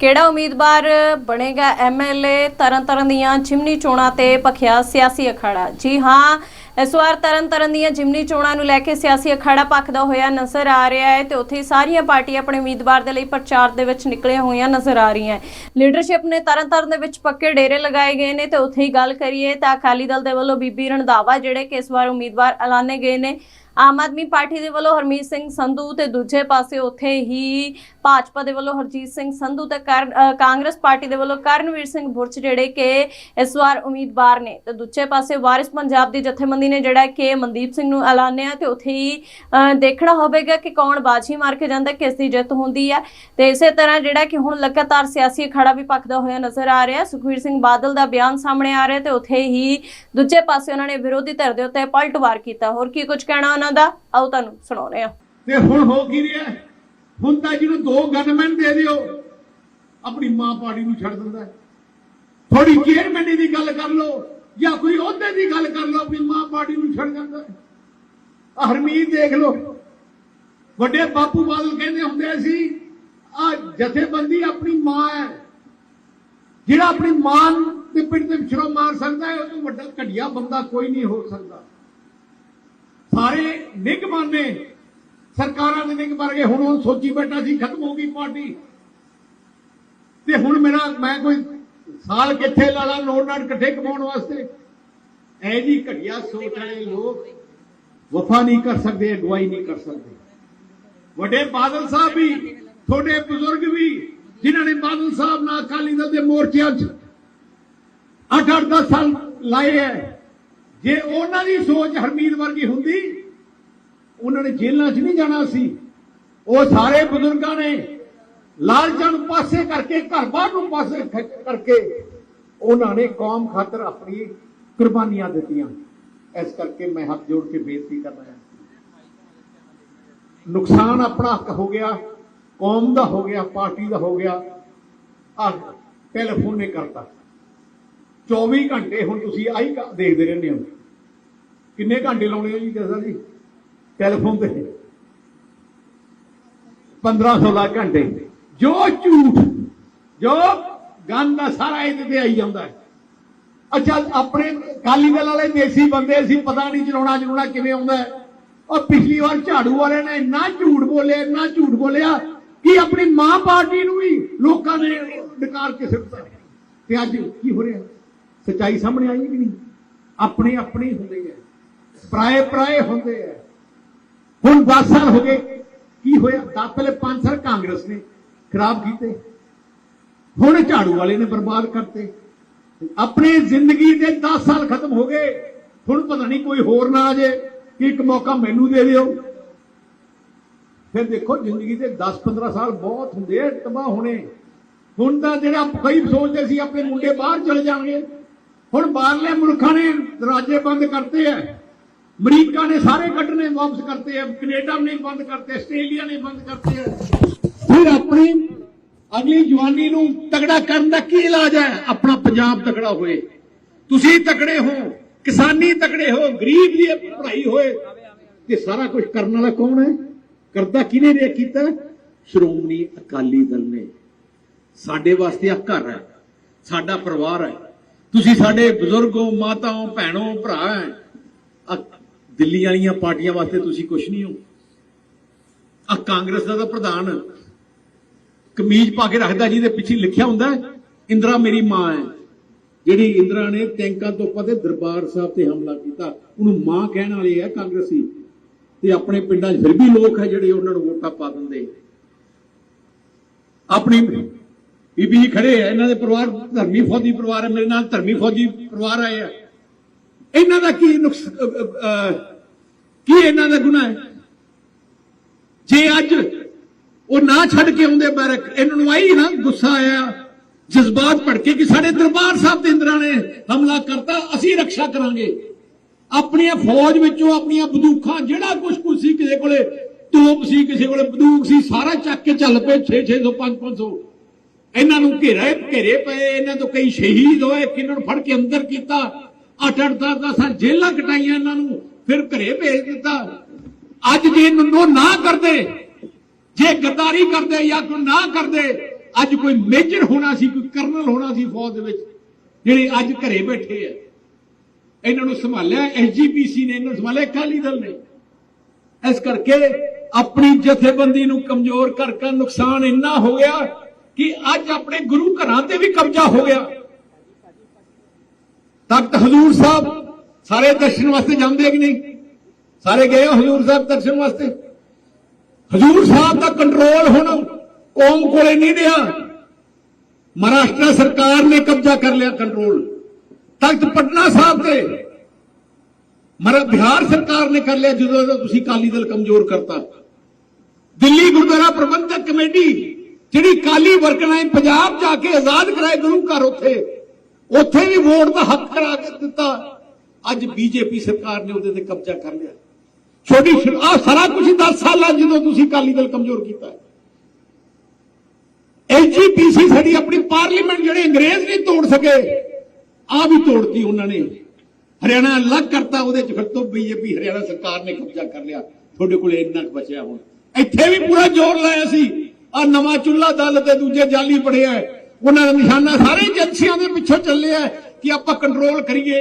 ਕਿਹੜਾ ਉਮੀਦਵਾਰ ਬਣੇਗਾ ਐਮਐਲਏ ਤਰਨਤਾਰਨ ਦੀਆਂ ਜਿਮਨੀ ਚੋਣਾਂ ਤੇ ਭਖਿਆ ਸਿਆਸੀ ਅਖਾੜਾ। ਜੀ ਹਾਂ, ਇਸ ਵਾਰ ਤਰਨਤਾਰਨ ਦੀਆਂ ਜਿਮਨੀ ਚੋਣਾਂ ਨੂੰ ਲੈ ਕੇ ਸਿਆਸੀ ਅਖਾੜਾ ਭਖਦਾ ਹੋਇਆ ਨਜ਼ਰ ਆ ਰਿਹਾ ਹੈ ਤੇ ਉੱਥੇ ਹੀ ਸਾਰੀਆਂ ਪਾਰਟੀਆਂ ਆਪਣੇ ਉਮੀਦਵਾਰ ਦੇ ਲਈ ਪ੍ਰਚਾਰ ਦੇ ਵਿੱਚ ਨਿਕਲੀਆਂ ਹੋਈਆਂ ਨਜ਼ਰ ਆ ਰਹੀਆਂ ਲੀਡਰਸ਼ਿਪ ਨੇ ਤਰਨਤਾਰਨ ਦੇ ਵਿੱਚ ਪੱਕੇ ਡੇਰੇ ਲਗਾਏ ਗਏ ਨੇ ਤੇ ਉੱਥੇ ਹੀ ਗੱਲ ਕਰੀਏ ਤਾਂ ਅਕਾਲੀ ਦਲ ਦੇ ਵੱਲੋਂ ਬੀਬੀ ਰਣਦਾਵਾ ਜਿਹੜੇ ਕਿ ਇਸ ਵਾਰ ਉਮੀਦਵਾਰ ਐਲਾਨੇ ਗਏ ਨੇ, ਆਮ ਆਦਮੀ ਪਾਰਟੀ ਦੇ ਵੱਲੋਂ ਹਰਮੀਤ ਸਿੰਘ ਸੰਧੂ ਤੇ ਦੂਜੇ ਪਾਸੇ ਉੱਥੇ ਹੀ ਭਾਜਪਾ ਦੇ ਵੱਲੋਂ ਹਰਜੀਤ ਸਿੰਘ ਸੰਧੂ ਤੇ ਕਾਂਗਰਸ ਪਾਰਟੀ ਦੇ ਵੱਲੋਂ ਕਰਨਵੀਰ ਸਿੰਘ ਬੁਰਜ ਜਿਹੜੇ ਕਿ ਇਸ ਵਾਰ ਉਮੀਦਵਾਰ ਨੇ। ਤੇ ਦੂਜੇ ਪਾਸੇ ਵਾਰਿਸ ਪੰਜਾਬ ਦੀ ਜਥੇਬੰਦੀ ਨੇ ਜਿਹੜਾ ਕਿ ਮਨਦੀਪ ਸਿੰਘ ਨੂੰ ਐਲਾਨਿਆ ਤੇ ਉੱਥੇ ਹੀ ਦੇਖਣਾ ਹੋਵੇਗਾ ਕਿ ਕੌਣ ਬਾਜੀ ਮਾਰ ਕੇ ਜਾਂਦਾ, ਕਿਸ ਦੀ ਜਿੱਤ ਹੁੰਦੀ ਹੈ। ਤੇ ਇਸੇ ਤਰ੍ਹਾਂ ਜਿਹੜਾ ਕਿ ਹੁਣ ਲਗਾਤਾਰ ਸਿਆਸੀ ਅਖਾੜਾ ਵੀ ਪੱਕਦਾ ਹੋਇਆ ਨਜ਼ਰ ਆ ਰਿਹਾ। ਹੈ ਸੁਖਵੀਰ ਸਿੰਘ ਬਾਦਲ ਦਾ ਬਿਆਨ ਸਾਹਮਣੇ ਆ ਰਿਹਾ ਤੇ ਉੱਥੇ ਹੀ ਦੂਜੇ ਪਾਸੇ ਉਹਨਾਂ ਨੇ ਵਿਰੋਧੀ ਧਿਰ ਦੇ ਉੱਤੇ ਪਲਟਵਾਰ ਕੀਤਾ। ਹੋਰ ਕੀ ਕੁਝ ਕਹਿਣਾ ਉਹਨਾਂ ਦਾ? ਆਓ ਤੁਹਾਨੂੰ ਸੁਣਾਉਂਦੇ ਹਾਂ। ਤੇ ਹੁਣ ਹੋ ਕੀ ਰਿਹਾ? ਹੁਣ ਤਾਂ ਜਿਹਨੂੰ ਦੋ ਗਨਮੈਨ ਦੇ ਦਿਓ ਆਪਣੀ ਮਾਂ ਪਾਰਟੀ ਨੂੰ ਛੱਡ ਦਿੰਦਾ। ਥੋੜੀ ਚੇਅਰਮੈਨੀ ਦੀ ਗੱਲ ਕਰ ਲਓ ਜਾਂ ਕੋਈ ਅਹੁਦੇ ਦੀ ਗੱਲ ਕਰ ਲਓ ਆਪਣੀ ਮਾਂ ਪਾਰਟੀ ਨੂੰ ਛੱਡ ਜਾਂਦਾ ਹਰਮੀਤ ਦੇਖ ਲਓ ਵੱਡੇ ਬਾਪੂ ਬਾਦਲ ਕਹਿੰਦੇ ਹੁੰਦੇ ਸੀ ਆ ਜਥੇਬੰਦੀ ਆਪਣੀ ਮਾਂ ਹੈ। ਜਿਹੜਾ ਆਪਣੀ ਮਾਂ ਦੇ ਪਿੰਡ ਤੇ ਵਿਛੜੋ ਮਾਰ ਸਕਦਾ ਹੈ ਉਹ ਤੋਂ ਵੱਡਾ ਘਟੀਆ ਬੰਦਾ ਕੋਈ ਨਹੀਂ ਹੋ ਸਕਦਾ। ਸਾਰੇ ਨਿਗਮਾਨ ਸਰਕਾਰਾਂ ਦੇ ਨਿਗ ਬਣ ਗਏ, ਹੁਣ ਉਹ ਸੋਚੀ ਬੈਠਾ ਸੀ, ਖਤਮ ਹੋ ਗਈ ਪਾਰਟੀ। ਤੇ ਹੁਣ ਮੇਰਾ, ਮੈਂ ਕੋਈ ਸਾਲ ਕਿੱਥੇ ਲਾ ਲਾ ਨੋਟ ਨਾਲ ਇਕੱਠੇ ਕਮਾਉਣ ਵਾਸਤੇ। ਐ ਜੀ ਘਟਿਆ ਸੋਚ ਵਾਲੇ ਲੋਕ ਵਫਾ ਨਹੀਂ ਕਰ ਸਕਦੇ, ਅਗਵਾਈ ਨਹੀਂ ਕਰ ਸਕਦੇ। ਵੱਡੇ ਬਾਦਲ ਸਾਹਿਬ ਵੀ, ਤੁਹਾਡੇ ਬਜ਼ੁਰਗ ਵੀ, ਜਿਨ੍ਹਾਂ ਨੇ ਬਾਦਲ ਸਾਹਿਬ ਨਾਲ ਅਕਾਲੀ ਦਲ ਦੇ ਮੋਰਚਿਆਂ 'ਚ 8-8 10 ਸਾਲ ਲਾਏ ਐ, ਜੇ ਉਹਨਾਂ ਦੀ ਸੋਚ ਹਰਮੀਤ ਵਰਗੀ ਹੁੰਦੀ ਉਹਨਾਂ ਨੇ ਜੇਲ੍ਹਾਂ 'ਚ ਨਹੀਂ ਜਾਣਾ ਸੀ। ਉਹ ਸਾਰੇ ਬਜ਼ੁਰਗਾਂ ਨੇ ਲਾਲਚਾਂ ਨੂੰ ਪਾਸੇ ਕਰਕੇ ਘਰ-ਬਾਰ ਨੂੰ ਪਾਸੇ ਕਰਕੇ ਉਹਨਾਂ ਨੇ ਕੌਮ ਖਾਤਰ ਆਪਣੀ ਕੁਰਬਾਨੀਆਂ ਦਿੱਤੀਆਂ। ਇਸ ਕਰਕੇ ਮੈਂ ਹੱਥ ਜੋੜ ਕੇ ਬੇਨਤੀ ਕਰਨਾ ਹੈ। ਨੁਕਸਾਨ ਆਪਣਾ ਹੱਕ ਹੋ ਗਿਆ, ਕੌਮ ਦਾ ਹੋ ਗਿਆ, ਪਾਰਟੀ ਦਾ ਹੋ ਗਿਆ। ਆ ਟੈਲੀਫੋਨ ਨੇ ਕਰਤਾ। 24 ਘੰਟੇ ਹੁਣ ਤੁਸੀਂ ਆਈ ਦੇਖਦੇ ਰਹਿੰਦੇ ਹੋ। ਕਿੰਨੇ ਘੰਟੇ ਲਾਉਣੇ ਹੋ ਜੀ ਜਸਾ ਜੀ? ਟੈਲੀਫੋਨ ਤੇ। 15 16 ਘੰਟੇ। ਜੋ ਝੂਠ, ਜੋ ਗੰਦ ਆ ਸਾਰਾ ਇਹਦੇ ਤੇ ਆਈ ਜਾਂਦਾ ਹੈ। ਅੱਛਾ, ਆਪਣੇ ਕਾਲੀ ਦਲ ਵਾਲੇ ਦੇਸੀ ਬੰਦੇ ਸੀ ਪਤਾ ਨਹੀਂ ਚਲਾਉਣਾ ਚਲਾਉਣਾ ਕਿਵੇਂ ਆਉਂਦਾ ਉਹ ਪਿਛਲੀ ਵਾਰ ਝਾੜੂ ਵਾਲੇ ਨੇ ਇੰਨਾ ਝੂਠ ਬੋਲਿਆ, ਇੰਨਾ ਝੂਠ ਬੋਲਿਆ ਕਿ ਆਪਣੀ ਮਾਂ ਪਾਰਟੀ ਨੂੰ ਵੀ ਲੋਕਾਂ ਨੇ ਡਕਾਰ ਕੇ ਸਿੱਟਦਾ ਤੇ ਅੱਜ ਕੀ ਹੋ ਰਿਹਾ? ਸਚਾਈ ਸਾਹਮਣੇ ਆਈ ਕਿ ਨਹੀਂ? ਆਪਣੇ ਆਪਣੇ ਹੁੰਦੇ ਆ। ਪਰਾਏ ਪਰਾਏ ਹੁੰਦੇ ਆ। ਹੁਣ 10 ਸਾਲ ਹੋ ਗਏ। ਕੀ ਹੋਇਆ? ਦਸ ਪਹਿਲੇ 5 ਸਾਲ ਕਾਂਗਰਸ ਨੇ ਖਰਾਬ ਕੀਤੇ। ਹੁਣ ਝਾੜੂ ਵਾਲੇ ਨੇ ਬਰਬਾਦ ਕਰਤੇ। ਆਪਣੀ ਜ਼ਿੰਦਗੀ ਦੇ 10 ਸਾਲ ਖਤਮ ਹੋ ਗਏ। ਹੁਣ ਪਤਾ ਨਹੀਂ ਕੋਈ ਹੋਰ ਨਾ ਆ ਜੇ ਕਿ ਇੱਕ ਮੌਕਾ ਮੈਨੂੰ ਦੇ ਦਿਓ। ਫਿਰ ਦੇਖੋ, ਜ਼ਿੰਦਗੀ ਦੇ 10-15 ਸਾਲ ਬਹੁਤ ਹੁੰਦੇ ਆ, ਤਬਾਹ ਹੋਣੇ। ਹੁਣ ਤਾਂ ਜਿਹੜਾ ਕਈ ਸੋਚਦੇ ਸੀ, ਆਪਣੇ ਮੁੰਡੇ ਬਾਹਰ ਚਲੇ ਜਾਣਗੇ। ਹੁਣ ਬਾਹਰਲੇ ਮੁਲਕਾਂ ਨੇ ਦਰਵਾਜ਼ੇ ਬੰਦ ਕਰਤੇ ਆ। ਅਮਰੀਕਾ ਨੇ ਸਾਰੇ ਕੱਢਣੇ ਵਾਪਸ ਕਰਤੇ ਹੈ ਕੈਨੇਡਾ ਨੇ ਬੰਦ ਕਰਤੇ, ਆਸਟ੍ਰੇਲੀਆ ਨੇ ਬੰਦ ਕਰਤੇ ਆ। ਫਿਰ ਆਪਣੀ ਅਗਲੀ ਜਵਾਨੀ ਨੂੰ ਤਗੜਾ ਕਰਨ ਦਾ ਕੀ ਇਲਾਜ ਹੈ? ਆਪਣਾ ਪੰਜਾਬ ਤਗੜਾ ਹੋਏ। ਤੁਸੀਂ ਤਗੜੇ ਹੋ, ਕਿਸਾਨੀ ਤਗੜੇ ਹੋ, ਗਰੀਬ ਦੀ ਪੜ੍ਹਾਈ ਹੋਏ ਤੇ ਸਾਰਾ ਕੁਝ ਕਰਨ ਵਾਲਾ ਕੌਣ ਹੈ? ਕਰਦਾ ਕਿਹਨੇ ਨੇ ਕੀਤਾ? ਸ਼੍ਰੋਮਣੀ ਅਕਾਲੀ ਦਲ ਨੇ। ਸਾਡੇ ਵਾਸਤੇ ਆ ਘਰ ਹੈ, ਸਾਡਾ ਪਰਿਵਾਰ ਹੈ। ਤੁਸੀਂ ਸਾਡੇ ਬਜ਼ੁਰਗੋ, ਮਾਤਾਓ, ਭੈਣੋ, ਭਰਾ ਹੈ ਦਿੱਲੀ ਵਾਲੀਆਂ ਪਾਰਟੀਆਂ ਵਾਸਤੇ ਤੁਸੀਂ ਕੁਝ ਨਹੀਂ ਹੋ। ਆ ਕਾਂਗਰਸ ਦਾ ਤਾਂ ਪ੍ਰਧਾਨ ਕਮੀਜ਼ ਪਾ ਕੇ ਰੱਖਦਾ ਜਿਹਦੇ ਪਿੱਛੇ ਲਿਖਿਆ ਹੁੰਦਾ ਇੰਦਰਾ ਮੇਰੀ ਮਾਂ ਹੈ। ਜਿਹੜੀ ਇੰਦਰਾ ਨੇ ਟੈਂਕਾਂ ਤੋਂ ਪਤੇ ਦਰਬਾਰ ਸਾਹਿਬ ਤੇ ਹਮਲਾ ਕੀਤਾ, ਉਹਨੂੰ ਮਾਂ ਕਹਿਣ ਵਾਲੇ ਆ ਕਾਂਗਰਸੀ। ਤੇ ਆਪਣੇ ਪਿੰਡਾਂ 'ਚ ਫਿਰ ਵੀ ਲੋਕ ਹੈ ਜਿਹੜੇ ਉਹਨਾਂ ਨੂੰ ਵੋਟਾਂ ਪਾ ਦਿੰਦੇ। ਆਪਣੀ ਬੀਬੀ ਜੀ ਖੜੇ ਆ, ਇਹਨਾਂ ਦੇ ਪਰਿਵਾਰ, ਧਰਮੀ ਫੌਜੀ ਪਰਿਵਾਰ ਹੈ, ਮੇਰੇ ਨਾਲ ਧਰਮੀ ਫੌਜੀ ਪਰਿਵਾਰ ਆਏ ਆ। ਇਹਨਾਂ ਦਾ ਕੀ ਨੁਕਸ ਕੀ ਇਹਨਾਂ ਦਾ ਗੁਨਾਹ ਹੈ? ਜੇ ਅੱਜ ਉਹ ਨਾ ਛੱਡ ਕੇ ਆਉਂਦੇ ਬੈਰਕ ਇਹਨਾਂ ਨੂੰ ਆਈ ਨਾ ਗੁੱਸਾ ਆਇਆ, ਜਜ਼ਬਾਤ ਭੜਕੇ ਕਿ ਸਾਡੇ ਦਰਬਾਰ ਸਾਹਿਬ ਦੇ ਇੰਦਰਾਂ ਨੇ ਹਮਲਾ ਕਰਤਾ, ਅਸੀਂ ਰੱਖਿਆ ਕਰਾਂਗੇ। ਆਪਣੀਆਂ ਫੌਜ ਵਿੱਚੋਂ ਆਪਣੀਆਂ ਬੰਦੂਕਾਂ, ਜਿਹੜਾ ਕੁਝ ਕੁਝ ਸੀ ਕਿਸੇ ਕੋਲੇ, ਤੋਪ ਸੀ ਕਿਸੇ ਕੋਲੇ, ਬੰਦੂਕ ਸੀ, ਸਾਰਾ ਚੱਕ ਕੇ ਚੱਲ ਪਏ 6 600 5 500 ਇਹਨਾਂ ਨੂੰ ਘੇਰੇ ਘੇਰੇ ਪਏ, ਇਹਨਾਂ ਤੋਂ ਕਈ ਸ਼ਹੀਦ ਹੋਏ ਕਿਨਾਂ ਨੂੰ ਫੜ ਕੇ ਅੰਦਰ ਕੀਤਾ। ਅੱਠ ਅੱਠ ਦਸ ਦਸ ਸਾਲ ਜੇਲਾਂ ਕਟਾਈਆਂ ਇਹਨਾਂ ਨੂੰ, ਫਿਰ ਘਰੇ ਭੇਜ ਦਿੱਤਾ। ਅੱਜ ਜੇ ਨੰਦੋ ਨਾ ਕਰਦੇ, ਜੇ ਗੱਦਾਰੀ ਕਰਦੇ ਜਾਂ ਕੋਈ ਨਾ ਕਰਦੇ, ਅੱਜ ਕੋਈ ਮੇਜਰ ਹੋਣਾ ਸੀ, ਕੋਈ ਕਰਨਲ ਹੋਣਾ ਸੀ ਫੌਜ ਦੇ ਵਿੱਚ, ਜਿਹੜੇ ਅੱਜ ਘਰੇ ਬੈਠੇ ਆ। ਇਹਨਾਂ ਨੂੰ ਸੰਭਾਲਿਆ ਐਸਜੀਪੀਸੀ ਨੇ ਇਹਨਾਂ ਨੂੰ ਸੰਭਾਲਿਆ, ਅਕਾਲੀ ਦਲ ਨੇ। ਇਸ ਕਰਕੇ ਆਪਣੀ ਜਥੇਬੰਦੀ ਨੂੰ ਕਮਜ਼ੋਰ ਕਰਕੇ ਨੁਕਸਾਨ ਇੰਨਾ ਹੋ ਗਿਆ ਕਿ ਅੱਜ ਆਪਣੇ ਗੁਰੂ ਘਰਾਂ ਤੇ ਵੀ ਕਬਜ਼ਾ ਹੋ ਗਿਆ। ਤਖਤ ਹਜ਼ੂਰ ਸਾਹਿਬ ਸਾਰੇ ਦਰਸ਼ਨ ਵਾਸਤੇ ਜਾਂਦੇ ਕਿ ਨਹੀਂ? ਸਾਰੇ ਗਏ ਹਜ਼ੂਰ ਸਾਹਿਬ ਦਰਸ਼ਨ ਵਾਸਤੇ? ਹਜ਼ੂਰ ਸਾਹਿਬ ਦਾ ਕੰਟਰੋਲ ਹੁਣ ਕੌਮ ਕੋਲੇ ਨਹੀਂ ਰਿਹਾ। ਮਹਾਰਾਸ਼ਟਰ ਸਰਕਾਰ ਨੇ ਕਬਜ਼ਾ ਕਰ ਲਿਆ ਕੰਟਰੋਲ ਤਖਤ ਪਟਨਾ ਸਾਹਿਬ ਤੇ ਮਰਾ ਬਿਹਾਰ ਸਰਕਾਰ ਨੇ ਕਰ ਲਿਆ ਜਦੋਂ ਤੁਸੀਂ ਕਾਲੀ ਦਲ ਕਮਜ਼ੋਰ ਕਰਤਾ। ਦਿੱਲੀ ਗੁਰਦੁਆਰਾ ਪ੍ਰਬੰਧਕ ਕਮੇਟੀ, ਜਿਹੜੀ ਕਾਲੀ ਵਰਕਰਾਂ ਨੇ ਪੰਜਾਬ ਜਾ ਕੇ ਆਜ਼ਾਦ ਕਰਾਏ ਗੁਰੂ ਘਰ ਉੱਥੇ ਉੱਥੇ ਵੀ ਵੋਟ ਦਾ ਹੱਕ ਕਰਾ ਕੇ ਦਿੱਤਾ। ਅੱਜ ਬੀਜੇਪੀ ਸਰਕਾਰ ਨੇ ਉਹਦੇ ਤੇ ਕਬਜ਼ਾ ਕਰ ਲਿਆ। ਛੋਟੀ ਆ ਸਾਰਾ ਕੁਝ 10 ਸਾਲਾਂ ਜਦੋਂ ਤੁਸੀਂ ਕਾਲੀ ਦਲ ਕਮਜ਼ੋਰ ਕੀਤਾ ਐਸਜੀਪੀਸੀ ਸਾਡੀ ਆਪਣੀ ਪਾਰਲੀਮੈਂਟ ਜਿਹੜੇ ਅੰਗਰੇਜ਼ ਨਹੀਂ ਤੋੜ ਸਕੇ ਆ ਵੀ ਤੋੜਤੀ ਉਹਨਾਂ ਨੇ। ਹਰਿਆਣਾ ਅਲੱਗ ਕਰਤਾ, ਉਹਦੇ ਚ ਫਿਰ ਤੋਂ ਬੀਜੇਪੀ, ਹਰਿਆਣਾ ਸਰਕਾਰ ਨੇ ਕਬਜ਼ਾ ਕਰ ਲਿਆ। ਤੁਹਾਡੇ ਕੋਲ ਇੰਨਾ ਕੁ ਬਚਿਆ ਹੁਣ। ਇੱਥੇ ਵੀ ਪੂਰਾ ਜ਼ੋਰ ਲਾਇਆ ਸੀ। ਆ ਨਵਾਂ ਚੁੱਲਾ ਦਲ ਤੇ ਦੂਜੇ ਜਾਲੀ ਪੜਿਆ ਉਹਨਾਂ ਦਾ ਨਿਸ਼ਾਨਾ ਸਾਰੇ ਏਜੰਸੀਆਂ ਦੇ ਪਿੱਛੇ ਚੱਲਿਆ ਕਿ ਆਪਾਂ ਕੰਟਰੋਲ ਕਰੀਏ।